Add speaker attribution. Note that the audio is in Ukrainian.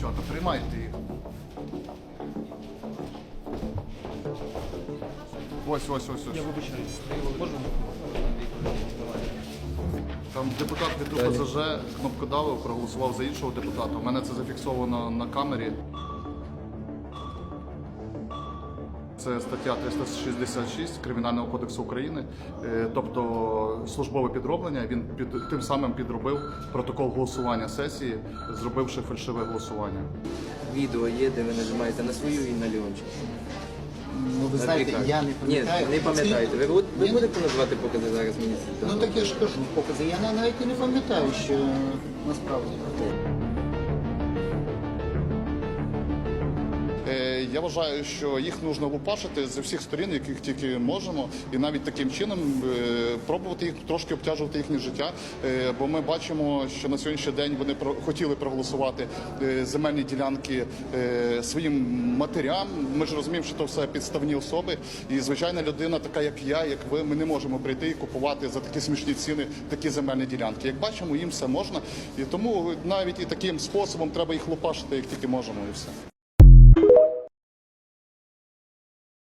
Speaker 1: Дівчата, приймайте їх. Ось, ось, ось, ось.
Speaker 2: Я вибачаюсь. Можна?
Speaker 1: Там депутат від УПЗЖ кнопкодавив, проголосував за іншого депутата. У мене це зафіксовано на камері. Це стаття 366 Кримінального кодексу України, Е, тобто службове підроблення. Він під тим самим підробив протокол голосування сесії, зробивши фальшиве голосування.
Speaker 3: Відео є, де ви нажимаєте на свою і на Леончика.
Speaker 4: Ну, ви знаєте, я не пам'ятаю.
Speaker 3: Ні, не пам'ятаєте. Ви, ви
Speaker 4: Ні.
Speaker 3: будете називати покази зараз мені?
Speaker 4: Ну так я ж кажу, покази. Я навіть і не пам'ятаю, що насправді.
Speaker 1: Я вважаю, що їх потрібно лупашити з усіх сторін, яких тільки можемо, і навіть таким чином е, пробувати їх трошки обтяжувати їхнє життя. Е, Бо ми бачимо, що на сьогоднішній день вони хотіли проголосувати е, земельні ділянки своїм матерям. Ми ж розуміємо, що це все підставні особи. І звичайна людина, така як я, як ви, ми не можемо прийти і купувати за такі смішні ціни такі земельні ділянки. Як бачимо, їм все можна, і тому навіть і таким способом треба їх лупашити, як тільки можемо, і все.